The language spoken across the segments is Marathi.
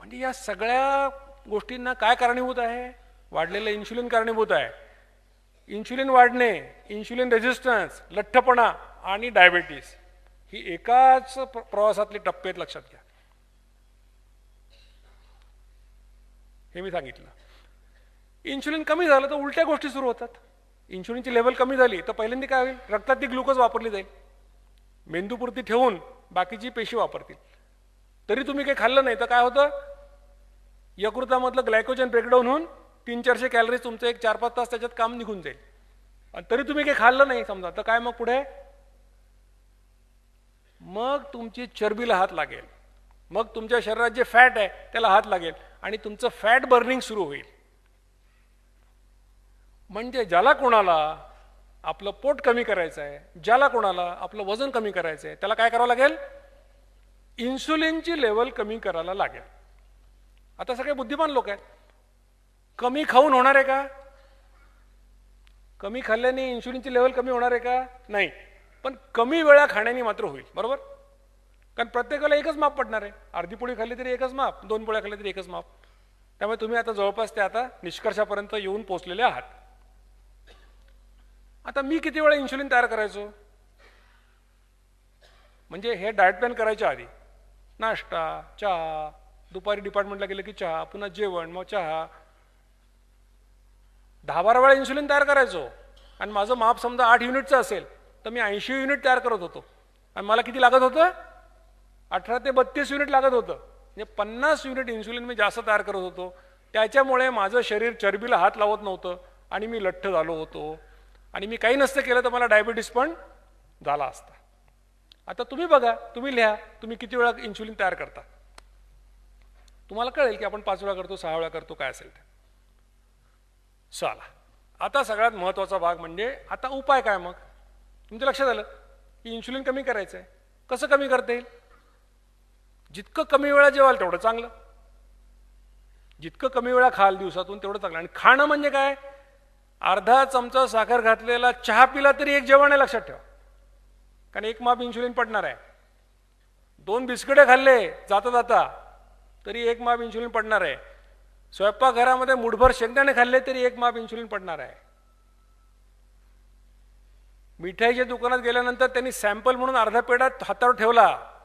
म्हणजे या सगळ्या गोष्टींना काय कारणीभूत आहे? वाढलेलं इन्शुलिन कारणीभूत आहे. इन्शुलिन वाढणे इन्शुलिन रेझिस्टन्स लठ्ठपणा आणि डायबेटीस ही एकाच प्र- प्रवासातले टप्पे आहेत लक्षात घ्या. हे मी सांगितलं. इन्शुलिन कमी झालं तर उलट्या गोष्टी सुरू होतात. इन्शुलिनची लेवल कमी झाली तर पहिल्यांदा काय होईल? रक्तात ती ग्लुकोज वापरली जाईल. मेंदूपुरती ठेवून बाकीची पेशी वापरतील. तरी तुम्ही काही खाल्लं नाही तर काय होतं? यकृतामधलं ग्लायकोजन ब्रेकडाऊन होऊन तीन चारशे कॅलरीज तुमचं एक चार पाच तास त्याच्यात काम निघून जाईल. आणि तरी तुम्ही काही खाल्लं नाही समजा. तर काय मग पुढे? मग तुमची चरबीला हात लागेल. मग तुमच्या शरीरात जे फॅट आहे त्याला हात लागेल. आणि तुमचं फॅट बर्निंग सुरू होईल. म्हणजे ज्याला कोणाला आपलं पोट कमी करायचं आहे ज्याला कोणाला आपलं वजन कमी करायचं आहे त्याला काय करावं लागेल? इन्सुलिनची लेवल कमी करायला लागेल. आता सगळे बुद्धिमान लोक आहेत. कमी खाऊन होणार आहे का? कमी खाल्ल्याने इन्सुलिनची लेवल कमी होणार आहे का? नाही. पण कमी वेळा खाण्याने मात्र होईल. बरोबर? कारण प्रत्येकाला एकच माप पडणार आहे. अर्धी पोळी खाल्ली तरी एकच माप दोन पोळ्या खाल्ली तरी एकच माप. त्यामुळे तुम्ही आता जवळपास ते आता निष्कर्षापर्यंत येऊन पोचलेले आहात. आता मी किती वेळा इन्शुलिन तयार करायचो? म्हणजे हे डाएट प्लॅन करायच्या आधी नाश्ता चहा दुपारी डिपार्टमेंटला गेलं की चहा पुन्हा जेवण मग चहा. दहा बारा वेळा इन्सुलिन तयार करायचो. आणि माझं माप समजा आठ युनिटचं असेल तर मी ऐंशी युनिट तयार करत होतो. आणि मला किती लागत होतं? अठरा ते बत्तीस युनिट लागत होतं. म्हणजे पन्नास युनिट इन्सुलिन मी जास्त तयार करत होतो. त्याच्यामुळे माझं शरीर चरबीला हात लावत नव्हतं आणि मी लठ्ठ झालो होतो. आणि मी काही नसतं केलं तर मला डायबिटीस पण झाला असता. आता तुम्ही बघा तुम्ही लिहा तुम्ही किती वेळा इन्सुलिन तयार करता? तुम्हाला कळेल की आपण पाच वेळा करतो सहा वेळा करतो काय असेल ते. चला. आता सगळ्यात महत्त्वाचा भाग म्हणजे आता उपाय काय मग? तुमच्या लक्षात आलं? की इन्शुलिन कमी करायचं आहे कसं कमी करता येईल? जितकं कमी वेळा जेवाल तेवढं चांगलं. जितकं कमी वेळा खाल दिवसातून तेवढं चांगलं. आणि खाणं म्हणजे काय? अर्धा चमचा साखर घातलेला चहा पिला तरी एक जेवण आहे लक्षात ठेवा. कारण एक माप इन्शुलिन पडणार आहे. दोन बिस्किटे खाल्ले जाता जाता. तरी एक माप इन्शुलिन पडणार आहे. स्वयंपाकघरामध्ये मुठभर शेंगदाणे खाल्ले तरी एक माप इन्शुलिन पडणार आहे. मिठाईच्या दुकानात गेल्यानंतर त्यांनी सॅम्पल म्हणून अर्धा पेढा हातावर ठेवला.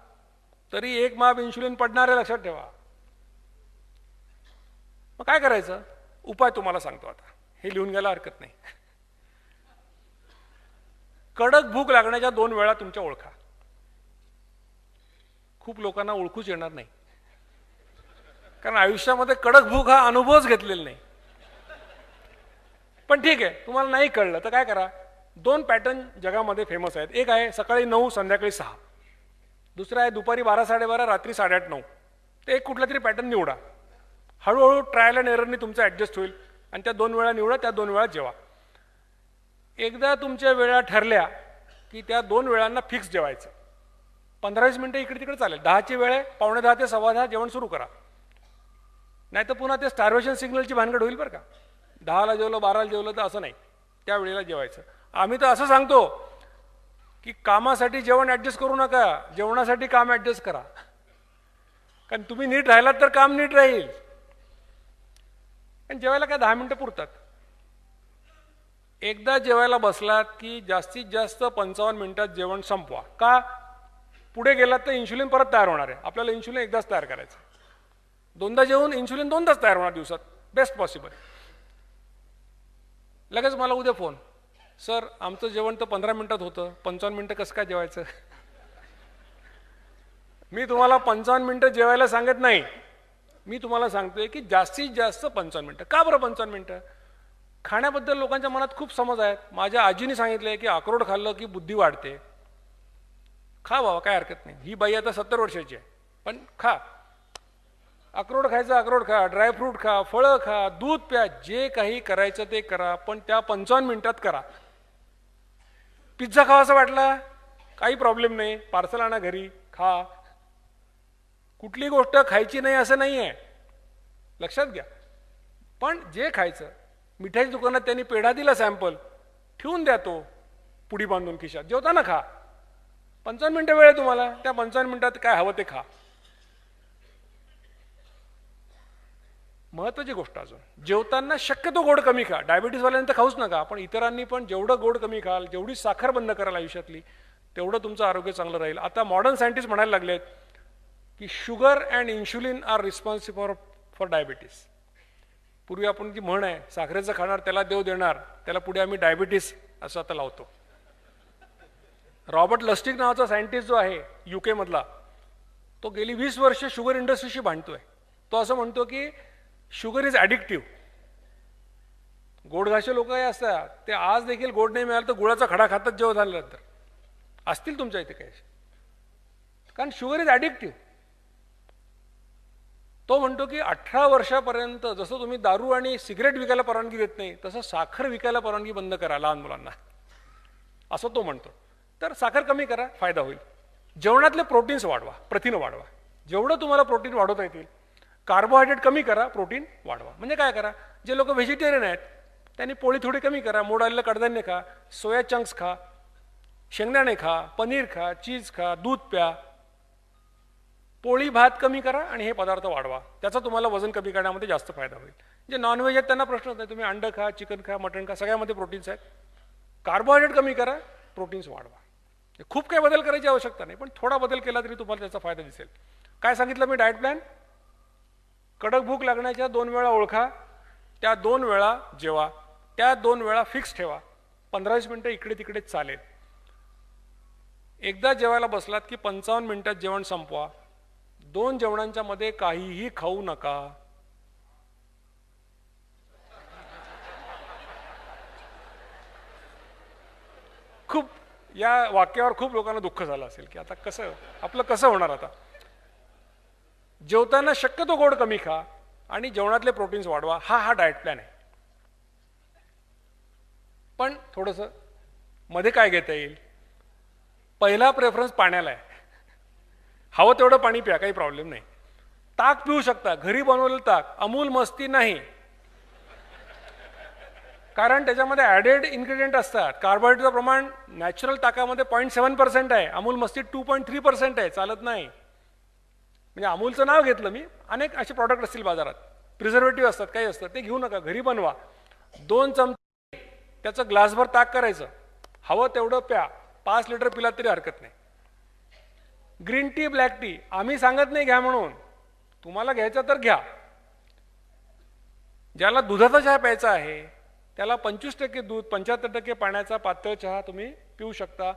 तरी एक माप इन्शुलिन पडणार आहे लक्षात ठेवा. मग काय करायचं? उपाय तुम्हाला सांगतो आता. हे लिहून घ्यायला हरकत नाही. कडक भूक लागण्याच्या दोन वेळा तुमच्या ओळखा. खूप लोकांना ओळखूच येणार नाही. कारण आयुष्यामध्ये कडक भूक हा अनुभवच घेतलेला नाही. पण ठीक आहे तुम्हाला नाही कळलं तर काय करा दोन पॅटर्न जगामध्ये फेमस आहेत. एक आहे सकाळी नऊ संध्याकाळी सहा. दुसरं आहे दुपारी बारा साडेबारा रात्री साडेआठ नऊ. ते एक कुठला तरी पॅटर्न निवडा. हळूहळू ट्रायल अँड एररनी तुमचं ॲडजस्ट होईल आणि त्या दोन वेळा निवडा त्या दोन वेळा जेवा. एकदा तुमच्या वेळा ठरल्या की त्या दोन वेळांना फिक्स जेवायचं. पंधरावीस मिनटं इकडे तिकडे चालेल. दहाची वेळ आहे पावणे दहा ते सव्वा दहा जेवण सुरू करा. नाही तर पुन्हा ते स्टार्वेशन सिग्नलची भानगड होईल बरं का. दहाला जेवलं बाराला जेवलं तर असं नाही. त्यावेळेला जेवायचं. आम्ही तर असं सांगतो की कामासाठी जेवण ॲडजस्ट करू नका. जेवणासाठी काम ॲडजस्ट करा. कारण तुम्ही नीट राहिलात तर काम नीट राहील. आणि जेवायला काय दहा मिनटं पुरतात? एकदा जेवायला बसलात की जास्तीत जास्त पंचावन्न मिनिटात जेवण संपवा. का? पुढे गेलात तर इन्शुलिन परत तयार होणार आहे. आपल्याला इन्शुलिन एकदाच तयार करायचं. दोनदा जेवून इन्शुलिन दोनदाच तयार होणार दिवसात. बेस्ट पॉसिबल लगेच मला उद्या फोन सर आमचं जेवण तर पंधरा मिनिटात होतं. पंचावन्न मिनटं कसं काय जेवायचं? मी तुम्हाला पंचावन्न मिनटं जेवायला सांगत नाही. मी तुम्हाला सांगतोय की जास्तीत जास्त पंचावन्न मिनटं. का बरं पंचावन्न मिनटं? खाण्याबद्दल लोकांच्या मनात खूप समज आहेत माझ्या आजीने सांगितलंय की अक्रोड खाल्लं की बुद्धी वाढते. खा बाबा काय हरकत नाही. ही बाई आता सत्तर वर्षाची आहे. पण खा. अक्रोड खायचं अक्रोड खा ड्रायफ्रूट खा फळं खा दूध प्या जे काही करायचं ते करा पण त्या पंचावन्न मिनिटात करा. पिझ्झा खावासा वाटला? काही प्रॉब्लेम नाही. पार्सल आणा घरी खा. कुठली गोष्ट खायची नाही असं नाही आहे लक्षात घ्या. पण जे खायचं मिठाई दुकानात त्यांनी पेढा दिला सॅम्पल ठेवून द्या तो पुडी बांधून खिशात. जेवताना खा. पंचावन्न मिनटं वेळ आहे तुम्हाला. त्या पंचावन्न मिनिटात काय हवं ते खा. महत्वाची गोष्ट अजून. जेवताना शक्यतो गोड कमी खा. डायबिटीसवाल्यांनी तर खाऊच नका पण इतरांनी पण जेवढं गोड कमी खाल जेवढी साखर बंद कराल आयुष्यातली तेवढं तुमचं आरोग्य चांगलं राहील. आता मॉडर्न सायंटिस्ट म्हणायला लागलेत की sugar and insulin are responsible for for diabetes पूर्वी आपण जी म्हण आहे साखरेचं खाणार त्याला देव देणार त्याला पुढे आम्ही डायबिटीस असं आता लावतो. रॉबर्ट लस्टिक नावाचा सायंटिस्ट जो आहे युकेमधला तो गेली वीस वर्ष शुगर इंडस्ट्रीशी भांडतोय. तो असं म्हणतो की शुगर इज ॲडिक्टिव्ह गोडघाशे लोक हे असतात. ते आज देखील गोड नाही मिळालं तर गुळाचा खडा खातात जेव्हा झाल्यानंतर असतील तुमच्या इथे काही कारण शुगर इज ॲडिक्टिव्ह तो म्हणतो की अठरा वर्षापर्यंत जसं तुम्ही दारू आणि सिगरेट विकायला परवानगी देत नाही तसं साखर विकायला परवानगी बंद करा लहान मुलांना. असं तो म्हणतो. तर साखर कमी करा फायदा होईल. जेवणातले प्रोटीन्स वाढवा प्रथिनं वाढवा. जेवढं तुम्हाला प्रोटीन वाढवता येतील कार्बोहायड्रेट कमी करा प्रोटीन वाढवा. म्हणजे काय करा? जे लोक व्हेजिटेरियन आहेत त्यांनी पोळी थोडी कमी करा मोड आलेलं कडधान्य खा सोया चंक्स खा शेंगदाणे खा पनीर खा चीज खा दूध प्या. पोळी भात कमी करा आणि हे पदार्थ वाढवा. त्याचा तुम्हाला वजन कमी करण्यामध्ये जास्त फायदा होईल. जे नॉनव्हेज आहेत त्यांना प्रश्नच नाही. तुम्ही अंडं खा चिकन खा मटण खा सगळ्यामध्ये प्रोटीन्स आहेत. कार्बोहायड्रेट कमी करा प्रोटीन्स वाढवा. खूप काही बदल करायची आवश्यकता नाही पण थोडा बदल केला तरी तुम्हाला त्याचा फायदा दिसेल. काय सांगितलं मी डाएट प्लॅन? कडक भूक लागण्याच्या दोन वेळा ओळखा त्या दोन वेळा जेवा त्या दोन वेळा फिक्स ठेवा. पंधरावीस मिनटं इकडे तिकडे चालेल. एकदा जेवायला बसलात की पंचावन्न मिनिटात जेवण संपवा. दोन जेवणांच्या मध्ये काहीही खाऊ नका. खूप या वाक्यावर खूप लोकांना दुःख झालं असेल की आता कसं आपलं कसं होणार आता? जेवताना शक्यतो गोड कमी खा आणि जेवणातले प्रोटीन्स वाढवा. हा हा डाएट प्लॅन आहे. पण थोडंसं मध्ये काय घेता येईल? पहिला प्रेफरन्स पाण्याला आहे. हवं तेवढं पाणी प्या काही प्रॉब्लेम नाही. ताक पिऊ शकता. घरी बनवलेलं ताक अमूल मस्ती नाही. कारण त्याच्यामध्ये ॲडेड इन्ग्रेडियंट असतात. कार्बोहायड्रेटचं प्रमाण नॅचरल ताकामध्ये पॉईंट सेवन पर्सेंट आहे. अमूल मस्ती टू पॉईंट थ्री पर्सेंट आहे. चालत नाही. म्हणजे अमूलचं नाव घेतलं मी. अनेक असे प्रॉडक्ट असतील बाजारात. प्रिझर्वेटिव्ह असतात काही असतात. ते घेऊ नका. घरी बनवा. दोन चमचे त्याचं ग्लासभर ताक करायचं. हवं तेवढं प्या. पाच लिटर पिलात तरी हरकत नाही. ग्रीन टी ब्लॅक टी आम्ही सांगत नाही घ्या म्हणून. तुम्हाला घ्यायचं तर घ्या. ज्याला दुधाचा चहा प्यायचा आहे त्याला पंचवीस टक्के दूध पंच्याहत्तर टक्के पाण्याचा पातळ चहा तुम्ही पिऊ शकता.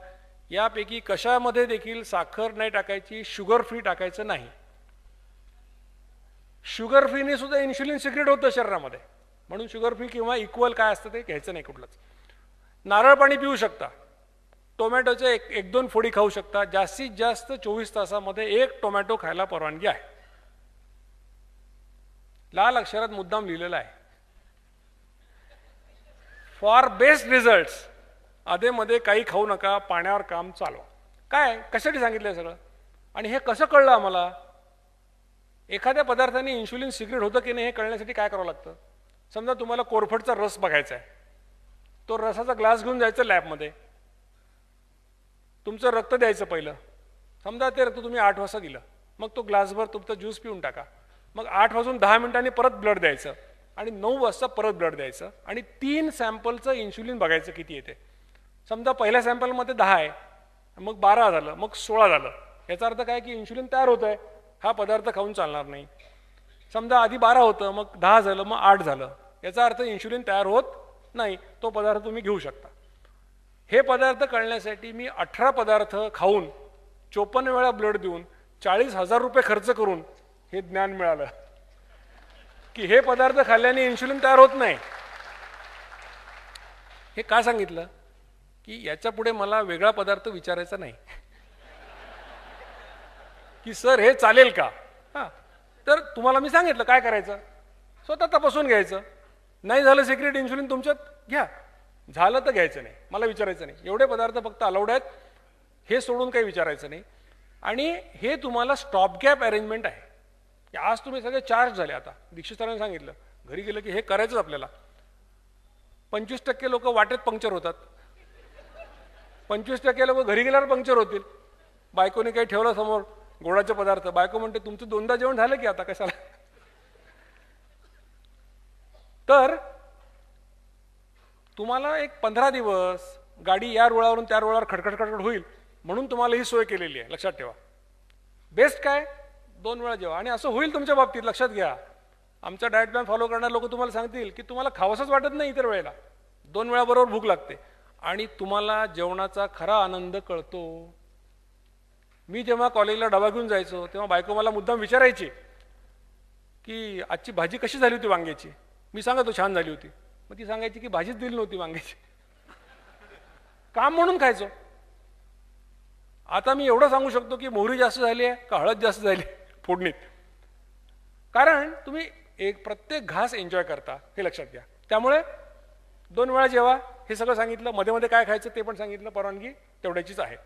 यापैकी कशामध्ये देखील साखर नाही टाकायची शुगर फ्री टाकायचं नाही. शुगर फ्रीने सुद्धा इन्शुलिन सिक्रेट होतं शरीरामध्ये. म्हणून शुगर फ्री किंवा इक्वल काय असतं ते घ्यायचं नाही कुठलंच. नारळ पाणी पिऊ शकता. टोमॅटोचे एक एक दोन फोडी खाऊ शकता. जास्तीत जास्त चोवीस तासामध्ये एक टोमॅटो खायला परवानगी आहे. लाल अक्षरात मुद्दाम लिहिलेला आहे. फॉर बेस्ट रिझल्ट आधेमध्ये काही खाऊ नका पाण्यावर काम चालवा. काय? कशासाठी सांगितलं सगळं? आणि हे कसं कळलं आम्हाला? एखाद्या पदार्थाने इन्शुलिन सिक्रेट होतं की नाही हे कळण्यासाठी काय करावं लागतं? समजा तुम्हाला कोरफडचा रस बघायचा आहे. तो रसाचा ग्लास घेऊन जायचं लॅबमध्ये तुमचं रक्त द्यायचं पहिलं. समजा ते रक्त तुम्ही आठ वाजता दिलं. मग तो ग्लासभर तुमचा ज्यूस पिऊन टाका. मग आठ वाजून दहा मिनिटांनी परत ब्लड द्यायचं. आणि नऊ वाजता परत ब्लड द्यायचं. आणि तीन सॅम्पलचं इन्शुलिन बघायचं किती येते. समजा पहिल्या सॅम्पलमध्ये दहा आहे. मग बारा झालं. मग सोळा झालं. याचा अर्थ काय की इन्शुलिन तयार होत आहे हा पदार्थ खाऊन चालणार नाही. समजा आधी बारा होतं मग दहा झालं मग आठ झालं. याचा अर्थ इन्शुलिन तयार होत नाही. तो पदार्थ तुम्ही घेऊ शकता. हे पदार्थ कळण्यासाठी मी अठरा पदार्थ खाऊन चोपन्न वेळा ब्लड देऊन चाळीस हजार रुपये खर्च करून हे ज्ञान मिळालं. की हे पदार्थ खाल्ल्याने इन्शुलिन तयार होत नाही. हे का सांगितलं? की याच्यापुढे मला वेगळा पदार्थ विचारायचा नाही. की सर हे चालेल का? हां. तर तुम्हाला मी सांगितलं काय करायचं? स्वतः तपासून घ्यायचं. नाही झालं सिक्रेट इन्शुलिन तुमच्यात घ्या. झालं तर घ्यायचं नाही. मला विचारायचं नाही. एवढे पदार्थ फक्त अलाउड आहेत. हे सोडून काही विचारायचं नाही. आणि हे तुम्हाला स्टॉप गॅप अरेंजमेंट आहे. आज तुम्ही सगळे चार्ज झाले आता. दीक्षित सरांनी सांगितलं. घरी गेलं की हे करायचंच आपल्याला. पंचवीस टक्के लोक वाटेत पंक्चर होतात. पंचवीस टक्के लोक घरी गेल्यावर पंक्चर होतील. बायकोने काही ठेवलं समोर. गोडाचे पदार्थ. बायको म्हणते तुमचं दोनदा जेवण झालं की आता कशाला? तर तुम्हाला एक पंधरा दिवस गाडी या रुळावरून त्या रुळावर खडखड खडखड होईल म्हणून तुम्हाला ही सोय केलेली आहे. लक्षात ठेवा. बेस्ट काय? दोन वेळा जेवा. आणि असं होईल तुमच्या बाबतीत लक्षात घ्या. आमचा डाएट प्लॅन फॉलो करणारे लोक तुम्हाला सांगतील की तुम्हाला खावसंच वाटत नाही इतर वेळेला. दोन वेळाबरोबर भूक लागते. आणि तुम्हाला जेवणाचा खरा आनंद कळतो. मी जेव्हा कॉलेजला डबा घेऊन जायचो तेव्हा बायको मला मुद्दाम विचारायची की आजची भाजी कशी झाली होती वांग्याची? मी सांगतो छान झाली होती. मग ती सांगायची की भाजीच दिली नव्हती वांग्याची. काम म्हणून खायचो. आता मी एवढं सांगू शकतो की मोहरी जास्त झाली आहे का हळद जास्त झाली फोडणीत? कारण तुम्ही एक प्रत्येक घास एन्जॉय करता हे लक्षात घ्या. त्यामुळे दोन वेळा जेव्हा हे सगळं सांगितलं मध्ये मध्ये काय खायचं ते पण सांगितलं परवानगी तेवढ्याचीच आहे.